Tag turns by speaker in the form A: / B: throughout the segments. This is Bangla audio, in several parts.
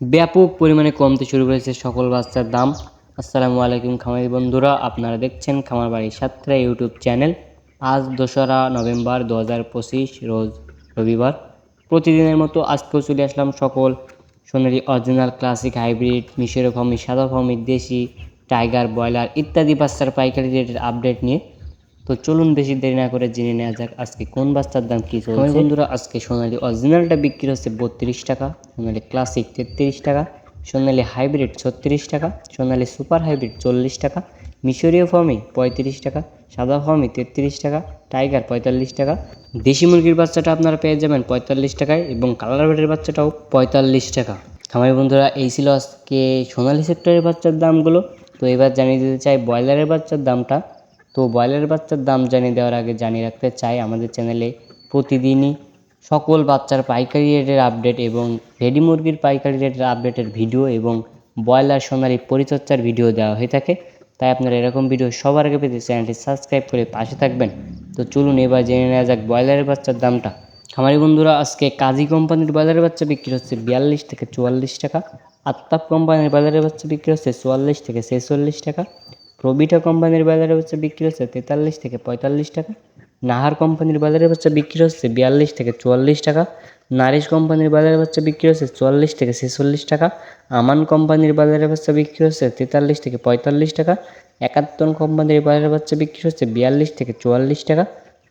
A: ব্যাপক পরিমাণে কমতে শুরু করেছে সকল বাচ্চার দাম। আসসালামু আলাইকুম খামারি বন্ধুরা, আপনারা দেখছেন খামার বাড়ি সাতটা ইউটিউব চ্যানেল। আজ দোসরা নভেম্বর দু হাজার পঁচিশ, রোজ রবিবার। প্রতিদিনের মতো আজকেও চলে আসলাম সকল সোনারি অরিজিনাল, ক্লাসিক, হাইব্রিড মিশরো ফমি সাদা ফমি দেশি, টাইগার, ব্রয়লার ইত্যাদি বাচ্চার পাইকারি রেটের আপডেট নিয়ে। তো চলুন বেশি দেরি না করে জেনে নেওয়া যাক আজকে কোন বাচ্চার দাম কী চলছে। বন্ধুরা আজকে সোনালি অরিজিনালটা বিক্রি হচ্ছে বত্রিশ টাকা সোনালি ক্লাসিক তেত্রিশ টাকা সোনালি হাইব্রিড ছত্রিশ টাকা সোনালি সুপার হাইব্রিড চল্লিশ টাকা মিশরীয় ফর্মি পঁয়ত্রিশ টাকা সাদা ফর্মি তেত্রিশ টাকা টাইগার পঁয়তাল্লিশ টাকা দেশি মুরগির বাচ্চাটা আপনারা পেয়ে যাবেন পঁয়তাল্লিশ টাকায় এবং কালার বেডের বাচ্চাটাও পঁয়তাল্লিশ টাকা। খামারি বন্ধুরা এই ছিল আজকে সোনালি সেক্টরের বাচ্চার দামগুলো তো এবার জানিয়ে দিতে চাই ব্রয়লারের বাচ্চার দামটা। তো ব্রয়লারের বাচ্চার দাম জানিয়ে দেওয়ার আগে জানিয়ে রাখতে চাই আমাদের চ্যানেলে প্রতিদিনই সকল বাচ্চার পাইকারি রেটের আপডেট এবং রেডি মুরগির পাইকারি রেটের আপডেটের ভিডিও এবং ব্রয়লার সোনালি পরিচর্যার ভিডিও দেওয়া হয়ে থাকে। তাই আপনারা এরকম ভিডিও সবার আগে পেতে চ্যানেলটি সাবস্ক্রাইব করে পাশে থাকবেন। তো চলুন এবার জেনে নেওয়া যাক ব্রয়লারের বাচ্চার দামটা। খামারি বন্ধুরা, আজকে কাজী কোম্পানির ব্রয়লারের বাচ্চা বিক্রি হচ্ছে বিয়াল্লিশ থেকে চুয়াল্লিশ টাকা আত্তাপ কোম্পানির ব্রয়লারের বাচ্চা বিক্রি হচ্ছে চুয়াল্লিশ থেকে ছেচল্লিশ টাকা। প্রবিটা কোম্পানির ব্রয়লারের বাচ্চা বিক্রি হচ্ছে তেতাল্লিশ থেকে পঁয়তাল্লিশ টাকা। নাহার কোম্পানির ব্রয়লারের বাচ্চা বিক্রি হচ্ছে বিয়াল্লিশ থেকে চুয়াল্লিশ টাকা। নারিশ কোম্পানির ব্রয়লারের বাচ্চা বিক্রি হচ্ছে চুয়াল্লিশ থেকে ছেচল্লিশ টাকা। আমান কোম্পানির ব্রয়লারের বাচ্চা বিক্রি হচ্ছে তেতাল্লিশ থেকে পঁয়তাল্লিশ টাকা। একাত্তর কোম্পানির ব্রয়লারের বাচ্চা বিক্রি হচ্ছে বিয়াল্লিশ থেকে চুয়াল্লিশ টাকা।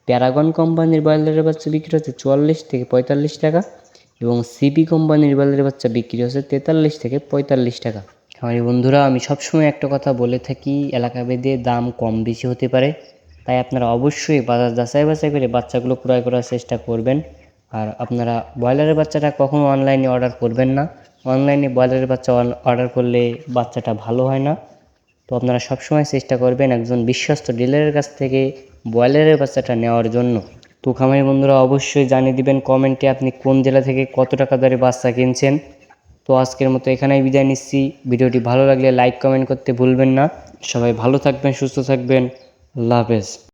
A: প্যারাগন কোম্পানির ব্রয়লারের বাচ্চা বিক্রি হচ্ছে চুয়াল্লিশ থেকে পঁয়তাল্লিশ টাকা। এবং সিপি কোম্পানির ব্রয়লারের বাচ্চা বিক্রি হচ্ছে তেতাল্লিশ থেকে পঁয়তাল্লিশ টাকা। আমার বন্ধুরা, আমি সবসময় একটা কথা বলে থাকি এলাকা ভেদে দাম কম বেশি হতে পারে। তাই আপনারা অবশ্যই বাজার যাচাই বাছাই করে বাচ্চাগুলো ক্রয় করার চেষ্টা করবেন। আর আপনারা ব্রয়লারের বাচ্চাটা কখনো অনলাইনে অর্ডার করবেন না। অনলাইনে ব্রয়লারের বাচ্চা অর্ডার করলে বাচ্চাটা ভালো হয় না। তো আপনারা সবসময় চেষ্টা করবেন একজন বিশ্বস্ত ডিলারের কাছ থেকে ব্রয়লারের বাচ্চাটা নেওয়ার জন্য। তো খামারি বন্ধুরা, অবশ্যই জানিয়ে দিবেন কমেন্টে আপনি কোন জেলা থেকে কত টাকা দরে বাচ্চা কিনছেন। তো আজকের মতো এখানেই বিদায় নিচ্ছি। ভিডিওটি ভালো লাগলে লাইক কমেন্ট করতে ভুলবেন না। সবাই ভালো থাকবেন, সুস্থ থাকবেন। আল্লাহ হাফেজ।